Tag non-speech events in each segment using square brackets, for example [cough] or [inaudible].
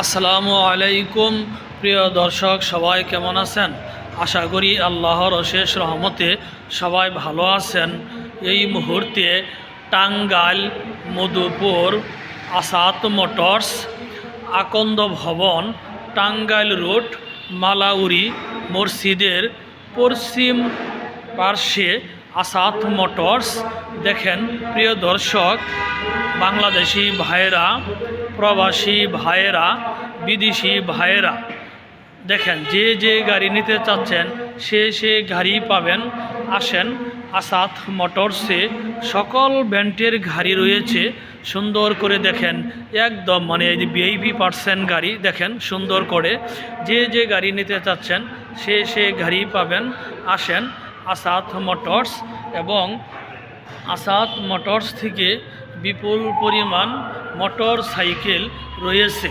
আসসালামু আলাইকুম, প্রিয় দর্শক, সবাই কেমন আছেন? আশা করি আল্লাহর অশেষ রহমতে সবাই ভালো আছেন। এই মুহূর্তে টাঙ্গাইল, মধুপুর, আসাদ মোটরস, আকন্দ ভবন, টাঙ্গাইল রোড, মালাউরি মসজিদের পশ্চিম পার্শ্বে আসাদ মোটরস। দেখেন, প্রিয় দর্শক, বাংলাদেশি ভাইয়েরা প্রবাসী ভাইয়েরা, বিদেশি ভাইয়েরা, দেখেন, যে যে গাড়ি নিতে চাচ্ছেন, সে সে গাড়ি পাবেন, আসেন, আসাদ মোটরসে। সকল ব্যান্ডের গাড়ি রয়েছে, সুন্দর করে দেখেন, একদম মানে এই যে ভিআইপি পার্সেন্ট গাড়ি, দেখেন, সুন্দর করে। যে যে গাড়ি নিতে চাচ্ছেন, সে সে গাড়ি পাবেন, আসেন, আসাদ মোটরস এবং আসাদ মোটরস থেকে বিপুল পরিমাণ মোটর সাইকেল রয়েছে।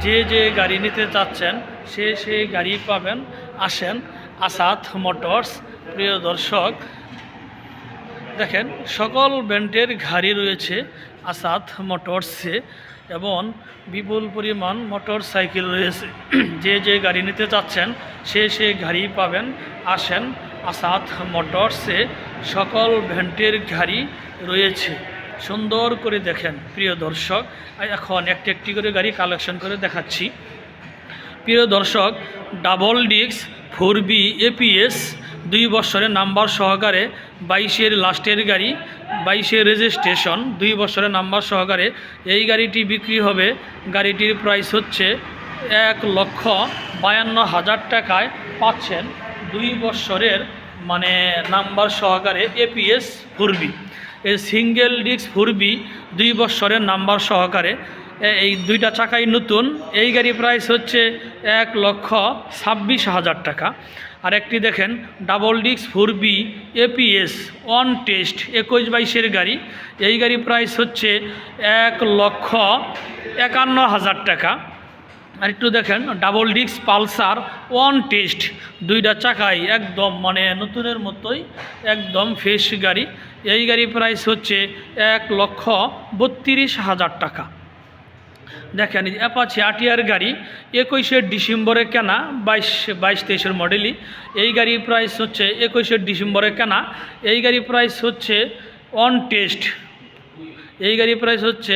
যে যে গাড়ি নিতে চাচ্ছেন সে সে গাড়ি পাবেন। আসেন, আসাদ মোটরস, প্রিয় দর্শক। দেখেন, সকল ব্র্যান্ডের গাড়ি রয়েছে আসাদ মোটরসে এবং বিপুল পরিমাণ মোটর সাইকেল রয়েছে। [clears throat] যে যে গাড়ি নিতে চাচ্ছেন সে সে গাড়ি পাবেন। আসেন, আসাদ মোটরসে সকল ভ্যান্টের গাড়ি রয়েছে। সুন্দর করে দেখেন, প্রিয় দর্শক। এখন একটি একটি করে গাড়ি কালেকশন করে দেখাচ্ছি। প্রিয় দর্শক double disc four B APS দুই বছরের নাম্বার সহকারে বাইশের লাস্টের গাড়ি, বাইশের রেজিস্ট্রেশন দুই বছরের নাম্বার সহকারে এই গাড়িটি বিক্রি হবে। গাড়িটির প্রাইস হচ্ছে এক লক্ষ বায়ান্ন হাজার টাকায় পাচ্ছেন দুই বছরের মানে নাম্বার সহকারে এপিএস ফোর এই সিঙ্গেল ডিস্ক ফোর বি দুই বছরের নাম্বার সহকারে। এই দুইটা চাকাই নতুন। এই গাড়ি প্রাইস হচ্ছে এক লক্ষ ছাব্বিশ হাজার টাকা। আর একটি দেখেন double disc four B APS on test একুশ বাইশের গাড়ি। এই গাড়ি প্রাইস হচ্ছে এক লক্ষ একান্ন হাজার টাকা। আর একটু দেখেন double disc Pulsar one test দুইটা চাকাই একদম মানে নতুনের মতোই একদম ফ্রেশ গাড়ি। এই গাড়ি প্রাইস হচ্ছে এক লক্ষ বত্রিশ হাজার টাকা। দেখেন অ্যাপাচি আটিয়ার গাড়ি, একুশে ডিসেম্বরে কেনা, বাইশ বাইশ তেইশের মডেলই এই গাড়ির প্রাইস হচ্ছে একুশে ডিসেম্বরে কেনা, এই গাড়ির প্রাইস হচ্ছে অন টেস্ট এই গাড়ির প্রাইস হচ্ছে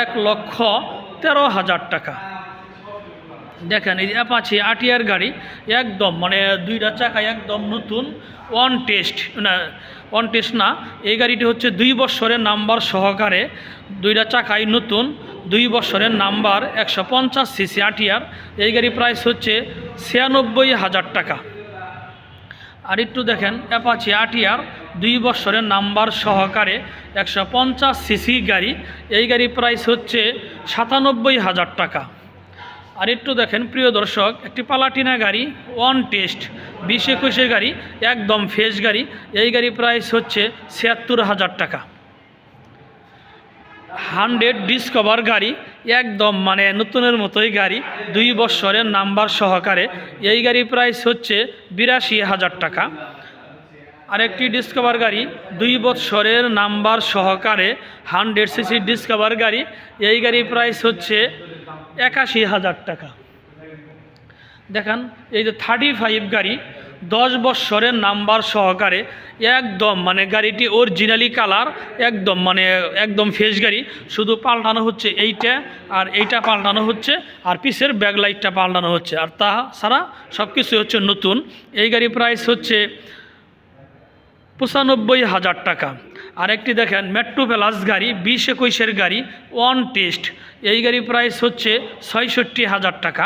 এক লক্ষ তেরো হাজার টাকা। দেখেন, এই অ্যাপাচি আটিয়ার গাড়ি, একদম মানে দুইটা চাকা একদম নতুন ওয়ান টেস্ট না ওয়ান টেস্ট না, এই গাড়িটি হচ্ছে দুই বছরের নাম্বার সহকারে দুইটা চাকাই নতুন, দুই বছরের নাম্বার একশো পঞ্চাশ সিসি আটিয়ার এই গাড়ি প্রাইস হচ্ছে ছিয়ানব্বই হাজার টাকা। আর একটু দেখেন অ্যাপাচি আটিয়ার দুই বছরের নাম্বার সহকারে একশো পঞ্চাশ সিসি গাড়ি, এই গাড়ি প্রাইস হচ্ছে সাতানব্বই হাজার টাকা। আর একটু দেখেন, প্রিয় দর্শক, একটি পালাটিনা গাড়ি ওয়ান টেস্ট বিশ একুশের গাড়ি, একদম ফ্রেশ গাড়ি। এই গাড়ি প্রাইস হচ্ছে ছিয়াত্তর হাজার টাকা। হান্ড্রেড ডিসকভার গাড়ি, একদম মানে নতুনের মতোই গাড়ি, দুই বছরের নাম্বার সহকারে। এই গাড়ি প্রাইস হচ্ছে বিরাশি হাজার টাকা। আরেকটি ডিসকভার গাড়ি, দুই বছরের নাম্বার সহকারে হান্ড্রেড সিসি ডিসকভার গাড়ি। এই গাড়ি প্রাইস হচ্ছে একাশি হাজার টাকা। দেখেন, এই যে থার্টি ফাইভ গাড়ি দশ বৎসরের নাম্বার সহকারে একদম মানে গাড়িটি অরিজিনালি কালার একদম মানে একদম ফ্রেশ গাড়ি। শুধু পাল্টানো হচ্ছে এইটা আর এইটা পাল্টানো হচ্ছে আর পিসের ব্যাক লাইটটা পাল্টানো হচ্ছে। আর তা ছাড়া সব কিছু হচ্ছে নতুন। এই গাড়ি প্রাইস হচ্ছে পঁচানব্বই হাজার টাকা। আরেকটি দেখেন মেট্রো প্লাস গাড়ি, বিশ একুশের গাড়ি ওয়ান টেস্ট এই গাড়ি প্রাইস হচ্ছে ছয়ষট্টি হাজার টাকা।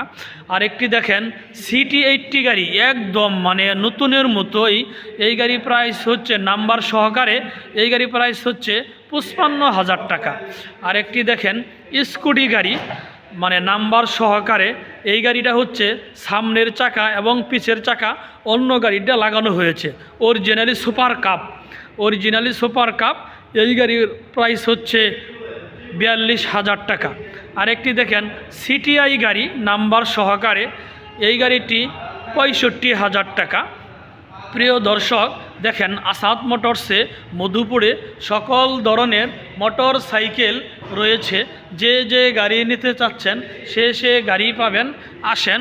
আর একটি দেখেন সিটি এইটটি গাড়ি, একদম মানে নতুনের মতোই। এই গাড়ি প্রাইস হচ্ছে নাম্বার সহকারে, এই গাড়ি প্রাইস হচ্ছে পঁচপান্ন হাজার টাকা। আর একটি দেখেন স্কুটি গাড়ি মানে নাম্বার সহকারে, এই গাড়িটা হচ্ছে সামনের চাকা এবং পিছের চাকা, অন্য গাড়িটা লাগানো হয়েছে। Originally super cup originally super cup এই গাড়ির প্রাইস হচ্ছে বিয়াল্লিশ হাজার টাকা। আরেকটি দেখেন সিটিআই গাড়ি নাম্বার সহকারে। এই গাড়িটি পঁয়ষট্টি হাজার টাকা। প্রিয় দর্শক, দেখেন, আসাদ মোটরসে মধুপুরে সকল ধরনের মোটর সাইকেল রয়েছে। যে যে গাড়ি নিতে চাচ্ছেন, সে সে গাড়ি পাবেন। আসেন